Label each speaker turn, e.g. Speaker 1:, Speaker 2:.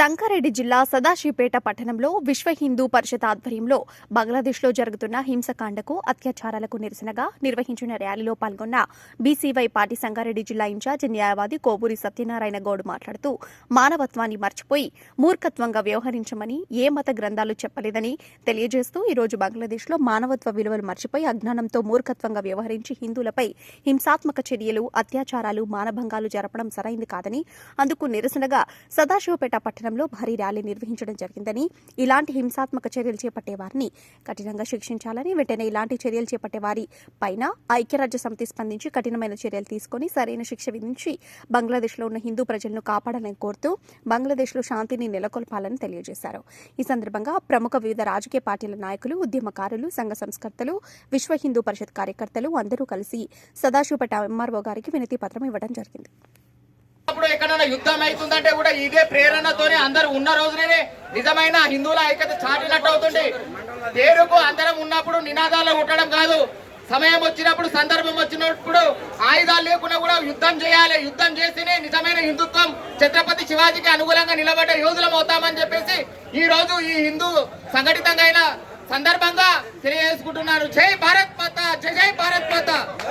Speaker 1: రంగారెడ్డి జిల్లా సదాశివపేట పట్టణంలో విశ్వ హిందూ పరిషత్ ఆధ్వర్యంలో బంగ్లాదేశ్లో జరుగుతున్న హింసకాండకు అత్యాచారాలకు నిరసనగా నిర్వహించిన ర్యాలీలో పాల్గొన్న బీసీవై పార్టీ సంగారెడ్డి జిల్లా ఇన్ఛార్జ్ న్యాయవాది కోవూరి సత్యనారాయణ గౌడ్ మాట్లాడుతూ మానవత్వాన్ని మర్చిపోయి మూర్ఖత్వంగా వ్యవహరించమని ఏ మత గ్రంథాలు చెప్పలేదని తెలియజేస్తూ ఈరోజు బంగ్లాదేశ్లో మానవత్వ విలువలు మర్చిపోయి అజ్ఞానంతో మూర్ఖత్వంగా వ్యవహరించి హిందువులపై హింసాత్మక చర్యలు అత్యాచారాలు మానభంగాలు జరపడం సరైంది కాదని అందుకు నిరసనగా సదాశివపేట పట్టణం పట్టణంలో భారీ ర్యాలీ నిర్వహించడం జరిగిందని ఇలాంటి హింసాత్మక చర్యలు చేపట్టే వారిని కఠినంగా శిక్షించాలని వెంటనే ఇలాంటి చర్యలు చేపట్టే వారి పైన ఐక్యరాజ్య సమితి స్పందించి కఠినమైన చర్యలు తీసుకొని సరైన శిక్ష విధించి బంగ్లాదేశ్లో ఉన్న హిందూ ప్రజలను కాపాడాలని కోరుతూ బంగ్లాదేశ్లో శాంతిని నెలకొల్పాలని తెలియజేశారు. ఈ సందర్భంగా ప్రముఖ వివిధ రాజకీయ పార్టీల నాయకులు ఉద్యమకారులు సంఘ సంస్కర్తలు విశ్వ హిందూ పరిషత్ కార్యకర్తలు అందరూ కలిసి సదాశివపేట ఎంఆర్ఓ గారికి వినతి పత్రం ఇవ్వడం జరిగింది.
Speaker 2: అప్పుడు ఎక్కడైనా యుద్ధం అవుతుందంటే కూడా ఇదే ప్రేరణతోనే అందరు ఉన్న రోజునే నిజమైన హిందువుల ఐక్యత చాటినట్టు అవుతుంది పేరుకు అందరం ఉన్నప్పుడు నినాదాలు ఉండడం కాదు. సమయం వచ్చినప్పుడు సందర్భం వచ్చినప్పుడు ఆయుధాలు లేకుండా కూడా యుద్ధం చేయాలి. యుద్ధం చేస్తేనే నిజమైన హిందుత్వం ఛత్రపతి శివాజీకి అనుకూలంగా నిలబడ్డ యోధులం అవుతామని చెప్పేసి ఈ రోజు ఈ హిందూ సంఘటితంగా సందర్భంగా తెలియజేసుకుంటున్నారు. జై భారత్!